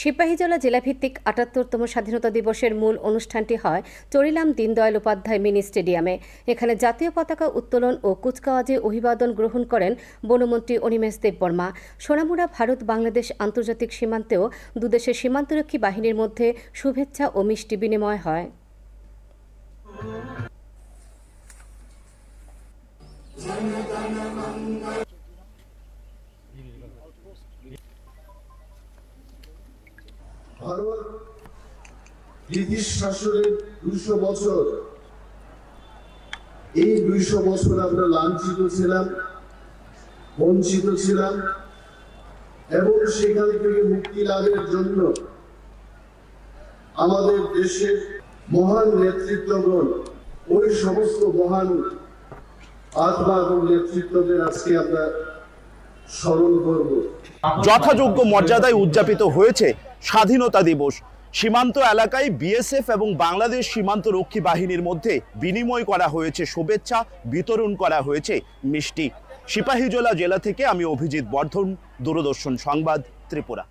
সিপাহীজলা জেলাভিত্তিক আটাত্তরতম স্বাধীনতা দিবসের মূল অনুষ্ঠানটি হয় চরিলাম দীনদয়াল উপাধ্যায় মিনি স্টেডিয়ামে। এখানে জাতীয় পতাকা উত্তোলন ও কুচকাওয়াজে অভিবাদন গ্রহণ করেন বনমন্ত্রী অনিমেষ দেববর্মা। সোনামুড়া ভারত বাংলাদেশ আন্তর্জাতিক সীমান্তেও দুদেশের সীমান্তরক্ষী বাহিনীর মধ্যে শুভেচ্ছা ও মিষ্টি বিনিময় হয়। ভারত ব্রিটিশ শাসনের দুশো বছর। এই দুইশো বছর আমরা লাঞ্ছিত ছিলাম, বঞ্চিত ছিলাম এবং সেখান থেকে মুক্তি লাভের জন্য আমাদের দেশের মহান নেতৃত্বগণ, ওই সমস্ত মহান আত্মা এবং নেতৃত্বদের আজকে আমরা স্মরণ করব। যথাযোগ্য মর্যাদায় উদযাপিত হয়েছে স্বাধীনতা দিবস। সীমান্ত এলাকায় বিএসএফ এবং বাংলাদেশ সীমান্ত রক্ষী বাহিনীর মধ্যে বিনিময় করা হয়েছে শুভেচ্ছা, বিতরণ করা হয়েছে মিষ্টি। সিপাহীজলা জেলা থেকে আমি অভিজিৎ বর্ধন, দূরদর্শন সংবাদ, ত্রিপুরা।